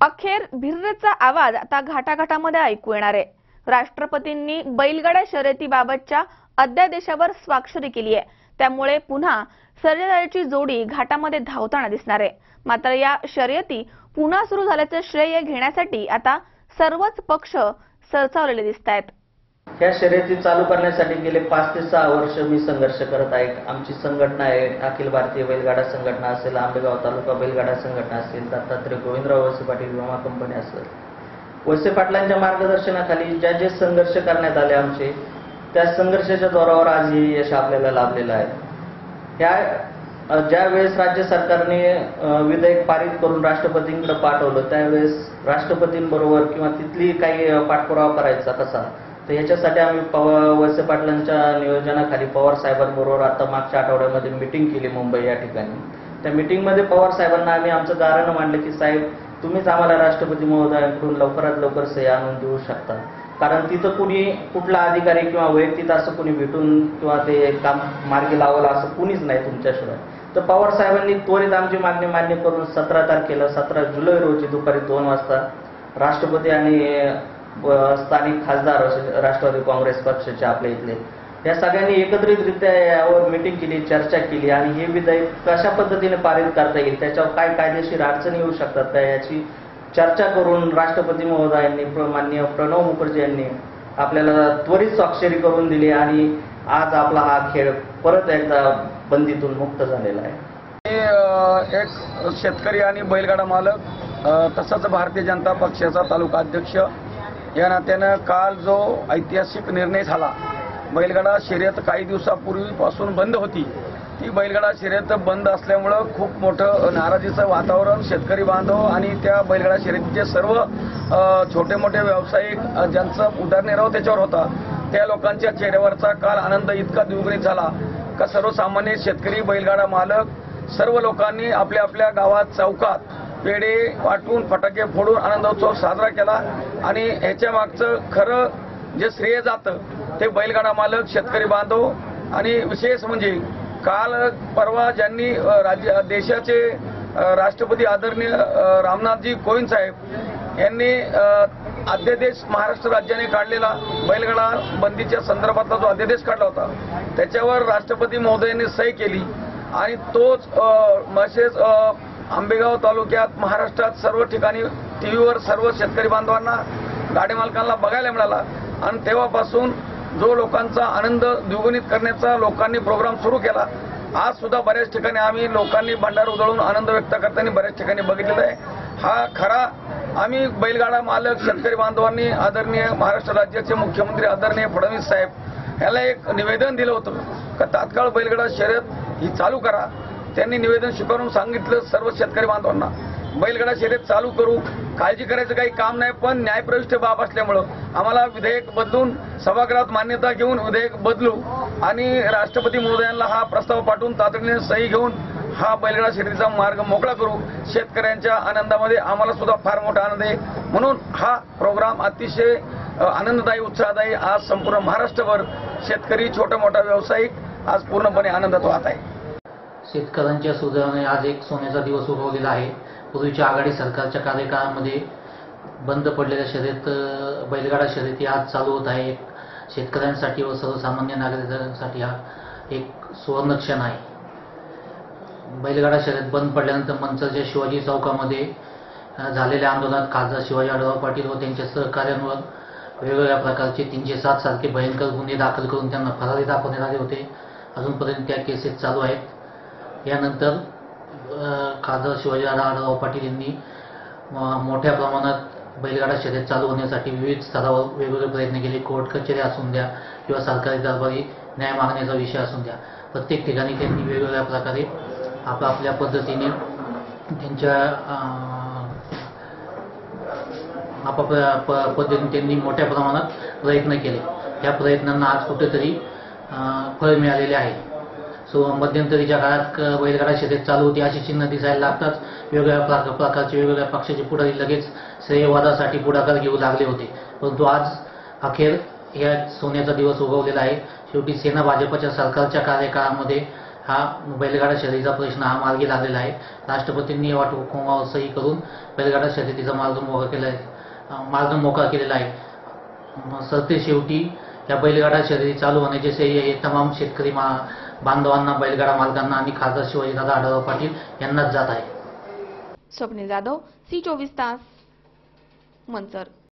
अखेर भिर्रचा आवाज आता घाटाघाटामध्ये ऐकू येणार आहे. राष्ट्रपतींनी बैलगाड्या शर्यतीबाबतच्या अध्यादेशावर स्वाक्षरी केली आहे. त्यामुळे पुन्हा सर्जराची जोडी घाटामध्ये धावताना दिसणार आहे. मात्र या शर्यती पुन्हा सुरू झाल्याचं श्रेय घेण्यासाठी आता सर्वच पक्ष सरसावलेले दिसत आहेत ह्या शर्यती चालू करण्यासाठी गेले पाच ते सहा वर्ष मी संघर्ष करत आहे. आमची संघटना आहे अखिल भारतीय बैलगाडा संघटना असेल आंबेगाव तालुका बैलगाडा संघटना असेल दत्तात्रय गोविंदराव वळसे पाटील विमा कंपनी असेल. वळसे पाटलांच्या मार्गदर्शनाखाली ज्या जे संघर्ष करण्यात आले आमचे त्या संघर्षाच्या जोरावर आज हे यश आपल्याला लाभलेलं आहे. ह्या ज्या वेळेस राज्य सरकारने विधेयक पारित करून राष्ट्रपतींकडे पाठवलं त्यावेळेस राष्ट्रपतींबरोबर किंवा तिथली काही पाठपुरावा करायचा कसा तर याच्यासाठी आम्ही पवार वळसे पाटलांच्या नियोजनाखाली पवार साहेबांबरोबर आता मागच्या आठवड्यामध्ये मिटिंग केली मुंबई या ठिकाणी. त्या मिटिंगमध्ये पवार साहेबांना आम्ही आमचं कारण मांडलं की साहेब तुम्हीच आम्हाला राष्ट्रपती महोदयांकडून लवकरात लवकर सही आणून देऊ शकता. कारण तिथं कुणी कुठला अधिकारी किंवा वैयक्तिक असं कुणी भेटून किंवा ते काम मार्गी लावलं असं कुणीच नाही तुमच्याशिवाय. तर पवार साहेबांनी त्वरित आमची मागणी मान्य करून सतरा तारखेला सतरा जुलै रोजी दुपारी दोन वाजता राष्ट्रपती आणि स्थानिक खासदार राष्ट्रवादी काँग्रेस पक्षाचे आपल्या इथले. या सगळ्यांनी एकत्रितरित्या यावर मिटिंग केली चर्चा केली आणि हे विधेयक कशा पद्धतीने पारित करता येईल त्याच्यावर काय कायदेशीर अडचणी येऊ शकतात का याची चर्चा करून राष्ट्रपती महोदयांनी माननीय प्रणव मुखर्जी यांनी आपल्याला त्वरित स्वाक्षरी करून दिली आणि आज आपला हा खेळ परत एकदा बंदीतून मुक्त झालेला आहे. एक शेतकरी आणि बैलगाडा मालक तसंच भारतीय जनता पक्षाचा तालुका अध्यक्ष या नात्यानं काल जो ऐतिहासिक निर्णय झाला बैलगाडा शर्यत काही दिवसापूर्वीपासून बंद होती. ती बैलगाडा शर्यत बंद असल्यामुळं खूप मोठं नाराजीचं वातावरण शेतकरी बांधव आणि त्या बैलगाडा शर्यतीचे सर्व छोटे मोठे व्यावसायिक ज्यांचा उदरनिर्वाह त्याच्यावर होता त्या लोकांच्या चेहऱ्यावरचा काल आनंद इतका द्विगुणित झाला का सर्वसामान्य शेतकरी बैलगाडा मालक सर्व लोकांनी आपल्या आपल्या गावात चौकात पेढे वाटून फटाके फोडून आनंदोत्सव साजरा केला. आणि ह्याच्या मागचं खरं जे श्रेय जातं ते बैलगाडा मालक शेतकरी बांधव आणि विशेष म्हणजे काल परवा ज्यांनी राज्य देशाचे राष्ट्रपती आदरणीय रामनाथजी कोविंद साहेब यांनी अध्यादेश महाराष्ट्र राज्याने काढलेला बैलगाडा बंदीच्या संदर्भातला जो अध्यादेश काढला होता त्याच्यावर राष्ट्रपती महोदयांनी सही केली. आणि तोच मेसेज आंबेगाव तालुक्यात महाराष्ट्रात सर्व ठिकाणी टीव्हीवर सर्व शेतकरी बांधवांना गाडी मालकांना बघायला मिळाला. आणि तेव्हापासून जो लोकांचा आनंद द्विगुणित करण्याचा लोकांनी प्रोग्राम सुरू केला आज सुद्धा बऱ्याच ठिकाणी आम्ही लोकांनी भंडार उधळून आनंद व्यक्त करताना बऱ्याच ठिकाणी बघितलेला आहे. हा खरा आम्ही बैलगाडा मालक शेतकरी बांधवांनी आदरणीय महाराष्ट्र राज्याचे मुख्यमंत्री आदरणीय फडणवीस साहेब याला एक निवेदन दिलं होतं का तात्काळ बैलगाडा शर्यत ही चालू करा. त्यांनी निवेदन स्वीकारून सांगितलं सर्व शेतकरी बांधवांना. बैलगाडा शर्यत चालू करू काळजी करायचं काही काम नाही पण न्यायप्रविष्ट बाब असल्यामुळं आम्हाला विधेयक बदलून सभागृहात मान्यता घेऊन विधेयक बदलू आणि राष्ट्रपती महोदयांना हा प्रस्ताव पाठवून तातडीने सही घेऊन हा बैलगाडा शर्यतीचा मार्ग मोकळा करू. शेतकऱ्यांच्या आनंदामध्ये आम्हाला सुद्धा फार मोठा आनंद आहे. म्हणून हा प्रोग्राम अतिशय आनंददायी उत्साहदायी आज संपूर्ण महाराष्ट्रभर शेतकरी छोटा मोठा व्यावसायिक आज पूर्णपणे आनंदात वाहत आहे. शेतकऱ्यांच्या सुधारणे आज एक सोन्याचा दिवस उगवलेला आहे. पूर्वीच्या आघाडी सरकारच्या कार्यकाळामध्ये बंद पडलेल्या शर्यत बैलगाडा शर्यती आज चालू होत आहे. शेतकऱ्यांसाठी व सर्वसामान्य नागरिकांसाठी हा एक सुवर्ण क्षण आहे. बैलगाडा शर्यत बंद पडल्यानंतर मंचरच्या शिवाजी चौकामध्ये झालेल्या आंदोलनात खासदार शिवाजी आढळराव पाटील व त्यांच्या सहकार्यांवर वेगवेगळ्या प्रकारचे तीनशे सात सारखे भयंकर गुन्हे दाखल करून त्यांना फरारी दाखवण्यात आले होते. अजूनपर्यंत त्या केसेस चालू आहेत. यानंतर खासदार शिवाजी आढळराव पाटील यांनी मोठ्या प्रमाणात बैलगाडा शर्यत चालू होण्यासाठी विविध स्तरावर वेगवेगळे प्रयत्न केले. कोर्ट कचेऱ्या असून द्या किंवा सरकारी दरबारी न्याय मागण्याचा विषय असून द्या. प्रत्येक ठिकाणी त्यांनी वेगवेगळ्या प्रकारे आपापल्या पद्धतीने त्यांच्या आपापल्या प पद्धतीने त्यांनी मोठ्या प्रमाणात प्रयत्न केले. या प्रयत्नांना आज कुठेतरी फळ मिळालेले आहे. सो मध्यंतरीच्या काळात बैलगाडा शर्यत चालू होती अशी चिन्ह दिसायला लागताच वेगवेगळ्या प्रकार- प्रकारचे वेगवेगळ्या पक्षाचे पुढारी लगेच श्रेयवादासाठी पुढाकार घेऊ लागले होते. परंतु आज अखेर या सोन्याचा दिवस उगवलेला आहे. शेवटी सेना भाजपच्या सरकारच्या कार्यकाळामध्ये हा बैलगाडा शर्यतीचा प्रश्न हा मार्गी लागलेला आहे. राष्ट्रपतींनी वाटोकुमावर सही करून बैलगाडा शर्यतीचा मार्ग मोकळा केला आहे मार्ग मोकळा केलेला आहे. सरते शेवटी या बैलगाडा शर्यती चालू होण्याचे श्रेय हे तमाम शेतकरी मा बांधवांना बैलगाडा मालकांना आणि खासदार शिवाजीदादा आढावा पाटील यांनाच जात आहे. स्वप्नील जाधव सी चोवीस तास मंचर.